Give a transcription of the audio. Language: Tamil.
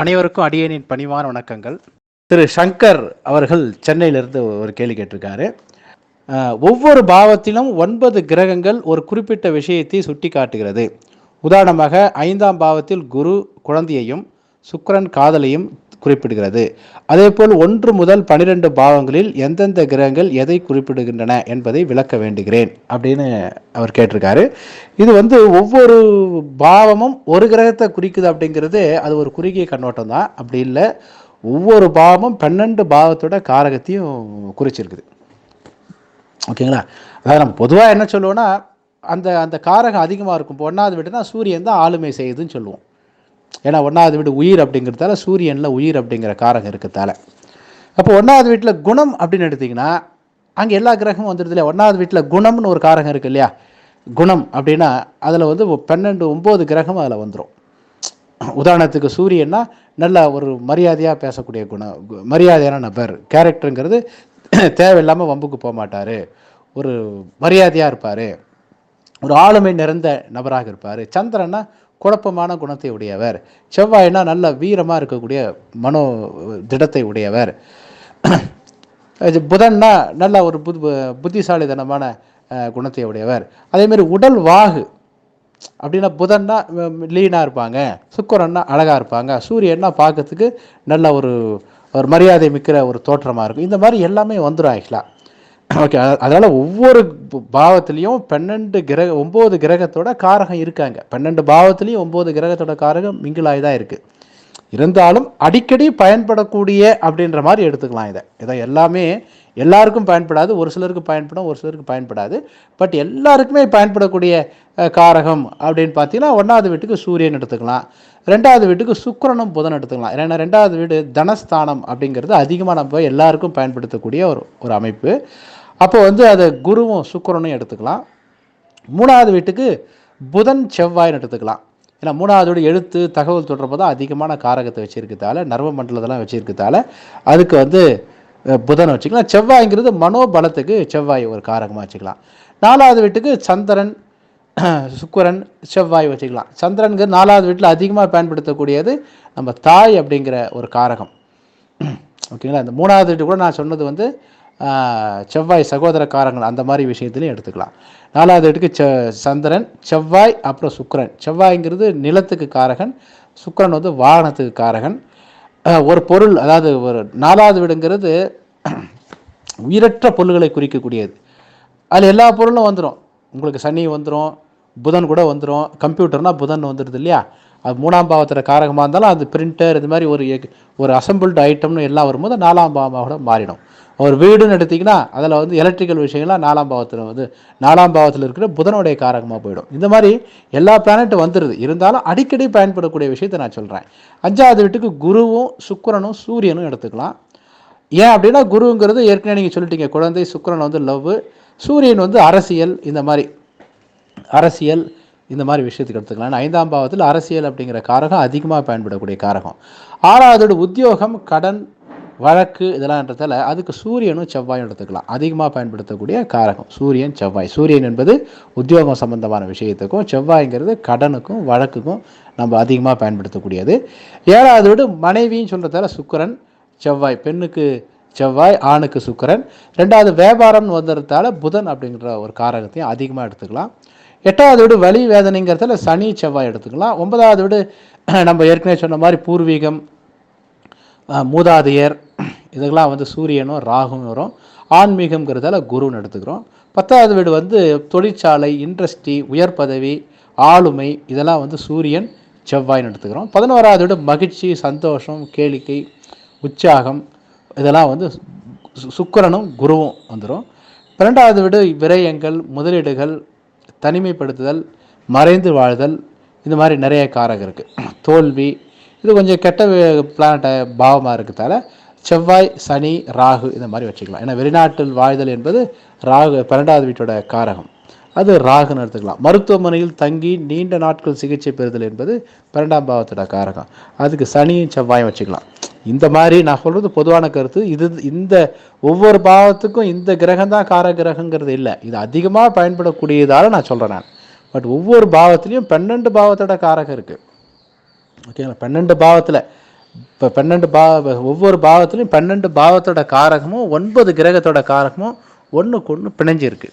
அனைவருக்கும் அடியனின் பணிவான வணக்கங்கள். திரு சங்கர் அவர்கள் சென்னையிலிருந்து ஒரு கேள்வி கேட்டிருக்காரு. ஒவ்வொரு பாவத்திலும் ஒன்பது கிரகங்கள் ஒரு குறிப்பிட்ட விஷயத்தை சுட்டி காட்டுகிறது உதாரணமாக ஐந்தாம் பாவத்தில் குரு குழந்தையையும் சுக்கரன் காதலையும் குறிப்பிடுகிறது. அதேபோல் ஒன்று முதல் பனிரெண்டு பாவங்களில் எந்தெந்த கிரகங்கள் எதை குறிப்பிடுகின்றன என்பதை விளக்க வேண்டுகிறேன் அப்படின்னு அவர் கேட்டிருக்காரு. இது வந்து ஒவ்வொரு பாவமும் ஒரு கிரகத்தை குறிக்குது அப்படிங்கிறது அது ஒரு குறுகிய கண்ணோட்டம் தான். அப்படி இல்லை ஒவ்வொரு பாவமும் பன்னெண்டு பாவத்தோட காரகத்தையும் குறிச்சிருக்குது. ஓகேங்களா? அதாவது நம்ம பொதுவாக என்ன சொல்லுவோம்னா அந்த அந்த காரகம் அதிகமாக இருக்கும். இப்போ ஒன்றாவது சூரியன் தான் ஆளுமை செய்யுதுன்னு சொல்லுவோம். ஏன்னா ஒன்றாவது வீடு உயிர் அப்படிங்கிறதால சூரியனில் உயிர் அப்படிங்கிற காரகம் இருக்கிறதால. அப்போ ஒன்றாவது வீட்டில் குணம் அப்படின்னு எடுத்திங்கன்னா அங்கே எல்லா கிரகமும் வந்துடுது இல்லையா? ஒன்றாவது வீட்டில் குணம்னு ஒரு காரகம் இருக்கு இல்லையா? குணம் அப்படின்னா அதில் வந்து பன்னெண்டு ஒம்பது கிரகம் அதில் வந்துடும் உதாரணத்துக்கு சூரியன்னா நல்ல ஒரு மரியாதையாக பேசக்கூடிய குணம் மரியாதையான நபர். கேரக்டருங்கிறது தேவையில்லாமல் வம்புக்கு போக மாட்டார். ஒரு மரியாதையாக இருப்பார். ஒரு ஆளுமை நிறைந்த நபராக இருப்பார். சந்திரன்னா குழப்பமான குணத்தை உடையவர். செவ்வாய்னா நல்ல வீரமாக இருக்கக்கூடிய மனோ திடத்தை உடையவர். இது புதன்னா நல்ல ஒரு புத் புத்திசாலித்தனமான குணத்தை உடையவர். அதேமாரி உடல் வாகு. அப்படின்னா புதன்னா லீனாக இருப்பாங்க. சுக்கரன்னா அழகாக இருப்பாங்க. சூரியன்னா பார்க்கறதுக்கு நல்ல ஒரு ஒரு மரியாதை மிக்கிற ஒரு தோற்றமாக இருக்கும். இந்த மாதிரி எல்லாமே வந்துடும் ஆக்சுவலாக ஓகே அதனால் ஒவ்வொரு பாவத்திலையும் பன்னெண்டு கிரக ஒம்பது கிரகத்தோட காரகம் இருக்காங்க. பன்னெண்டு பாவத்திலையும் ஒம்பது கிரகத்தோட காரகம் மிங்கிலாகி தான் இருக்குது இருந்தாலும் அடிக்கடி பயன்படக்கூடிய அப்படின்ற மாதிரி எடுத்துக்கலாம் இதை. இதை எல்லாமே எல்லாருக்கும் பயன்படாது. ஒரு சிலருக்கு பயன்படும் ஒரு சிலருக்கு பயன்படாது. பட் எல்லாருக்குமே பயன்படக்கூடிய காரகம் அப்படின்னு பார்த்தீங்கன்னா ஒன்றாவது வீட்டுக்கு சூரியன் எடுத்துக்கலாம். ரெண்டாவது வீட்டுக்கு சுக்கரனும் புதன் எடுத்துக்கலாம். ஏன்னா ரெண்டாவது வீடு தனஸ்தானம் அப்படிங்கிறது அதிகமாக நம்ம எல்லாருக்கும் பயன்படுத்தக்கூடிய ஒரு ஒரு அமைப்பு. அப்போ வந்து அதை குருவும் சுக்கரனும் எடுத்துக்கலாம். மூணாவது வீட்டுக்கு புதன் செவ்வாய்னு எடுத்துக்கலாம். ஏன்னா மூணாவது எழுத்து தகவல் தொடர்பு தான் அதிகமான காரகத்தை வச்சுருக்கதால நர்வ மண்டலத்தெல்லாம் வச்சுருக்கதால அதுக்கு வந்து புதன் வச்சுக்கலாம். செவ்வாய்ங்கிறது மனோபலத்துக்கு செவ்வாய் ஒரு காரகமாக வச்சுக்கலாம். நாலாவது வீட்டுக்கு சந்திரன் சுக்கரன் செவ்வாய் வச்சுக்கலாம். சந்திரனுங்கிறது நாலாவது வீட்டில் அதிகமாக பயன்படுத்தக்கூடியது நம்ம தாய் அப்படிங்கிற ஒரு காரகம். ஓகேங்களா? இந்த மூணாவது வீட்டு கூட நான் சொன்னது வந்து செவ்வாய் சகோதர காரங்கள் அந்த மாதிரி விஷயத்துலையும் எடுத்துக்கலாம். நாலாவது வீட்டுக்கு செ சந்திரன் செவ்வாய் அப்புறம் சுக்கிரன். செவ்வாய்ங்கிறது நிலத்துக்கு காரகன் சுக்கரன் வந்து வாகனத்துக்கு காரகன். ஒரு பொருள் அதாவது ஒரு நாலாவது வீடுங்கிறது உயிரற்ற பொருள்களை குறிக்கக்கூடியது. அதில் எல்லா பொருளும் வந்துடும் உங்களுக்கு சனி வந்துடும் புதன் கூட வந்துடும் கம்ப்யூட்டர்னால் புதன் வந்துடுது இல்லையா? அது மூணாம் பாவத்தில் காரகமாக இருந்தாலும் அது பிரிண்டர் இது மாதிரி ஒரு ஒரு அசம்பிள்டு ஐட்டம்னு எல்லாம் வரும்போது நாலாம் பாவமாக கூட மாறிடும். ஒரு வீடுன்னு எடுத்திங்கன்னா அதில் வந்து எலக்ட்ரிக்கல் விஷயங்கள்லாம் நாலாம் பாவத்தில் வந்து நாலாம் பாவத்தில் இருக்கிற புதனுடைய காரகமாக போயிடும். இந்த மாதிரி எல்லா பிளானட்டும் வந்துடுது இருந்தாலும் அடிக்கடி பயன்படக்கூடிய விஷயத்தை நான் சொல்கிறேன் அஞ்சாவது வீட்டுக்கு குருவும் சுக்கரனும் சூரியனும் எடுத்துக்கலாம். ஏன் அப்படின்னா குருங்கிறது ஏற்கனவே நீங்கள் சொல்லிட்டீங்க குழந்தை சுக்கரன் வந்து லவ் சூரியன் வந்து அரசியல் இந்த மாதிரி அரசியல் இந்த மாதிரி விஷயத்துக்கு எடுத்துக்கலாம். ஐந்தாம் பாவத்தில் அரசியல் அப்படிங்கிற காரகம் அதிகமாக பயன்படக்கூடிய காரகம். ஆறாவதோட உத்தியோகம் கடன் வழக்கு இதெல்லாம்ன்றதால அதுக்கு சூரியனும் செவ்வாயும் எடுத்துக்கலாம். அதிகமாக பயன்படுத்தக்கூடிய காரகம் சூரியன் செவ்வாய். சூரியன் என்பது உத்தியோகம் சம்பந்தமான விஷயத்துக்கும் செவ்வாய்ங்கிறது கடனுக்கும் வழக்குக்கும் நம்ம அதிகமாக பயன்படுத்தக்கூடியது. ஏழாவது மனைவின்னு சொல்கிறதால சுக்கரன் செவ்வாய். பெண்ணுக்கு செவ்வாய் ஆணுக்கு சுக்கரன். ரெண்டாவது வியாபாரம்னு வந்துறதால புதன் அப்படிங்கிற ஒரு காரகத்தையும் அதிகமாக எடுத்துக்கலாம். எட்டாவது வீடு வலி வேதனைங்கிறதுல சனி செவ்வாய் எடுத்துக்கலாம். ஒன்பதாவது வீடு நம்ம ஏற்கனவே சொன்ன மாதிரி பூர்வீகம் மூதாதையர் இதுக்கெல்லாம் வந்து சூரியனும் ராகும் வரும். ஆன்மீகம்ங்கிறதால குருன்னு எடுத்துக்கிறோம். பத்தாவது வீடு வந்து தொழிற்சாலை இண்டஸ்ட்ரி உயர் பதவி ஆளுமை இதெல்லாம் வந்து சூரியன் செவ்வாய்னு எடுத்துக்கிறோம். பதினோராவது வீடு மகிழ்ச்சி சந்தோஷம் கேளிக்கை உற்சாகம் இதெல்லாம் வந்து சு- குருவும் வந்துடும் பன்னெண்டாவது வீடு விரயங்கள் முதலீடுகள் தனிமைப்படுத்துதல் மறைந்து வாழ்தல் இந்த மாதிரி நிறைய காரகம் இருக்குது தோல்வி இது கொஞ்சம் கெட்ட பிளானட்டை பாவமாக இருக்கிறதால செவ்வாய் சனி ராகு இந்த மாதிரி வச்சுக்கலாம். ஏன்னா வெளிநாட்டில் வாழ்தல் என்பது ராகு பன்னெண்டாவது வீட்டோட காரகம். அது ராகுன்னு எடுத்துக்கலாம். மருத்துவமனையில் தங்கி நீண்ட நாட்கள் சிகிச்சை பெறுதல் என்பது பன்னெண்டாம் பாவத்தோட காரகம். அதுக்கு சனியும் செவ்வாயும் வச்சுக்கலாம். இந்த மாதிரி நான் சொல்கிறது பொதுவான கருத்து. இது இந்த ஒவ்வொரு பாவத்துக்கும் இந்த கிரகம் தான் கார கிரகங்கிறது இல்லை. இது அதிகமாக பயன்படக்கூடியதால் நான் சொல்கிறேன் நான். பட் ஒவ்வொரு பாவத்துலேயும் பன்னெண்டு பாவத்தோட காரகம் இருக்குது ஓகேங்களா பன்னெண்டு பாவத்தில் இப்போ பன்னெண்டு பா ஒவ்வொரு பாவத்திலையும் பன்னெண்டு பாவத்தோட காரகமும் ஒன்பது கிரகத்தோட காரகமும் ஒன்றுக்கு ஒன்று பிணைஞ்சிருக்கு.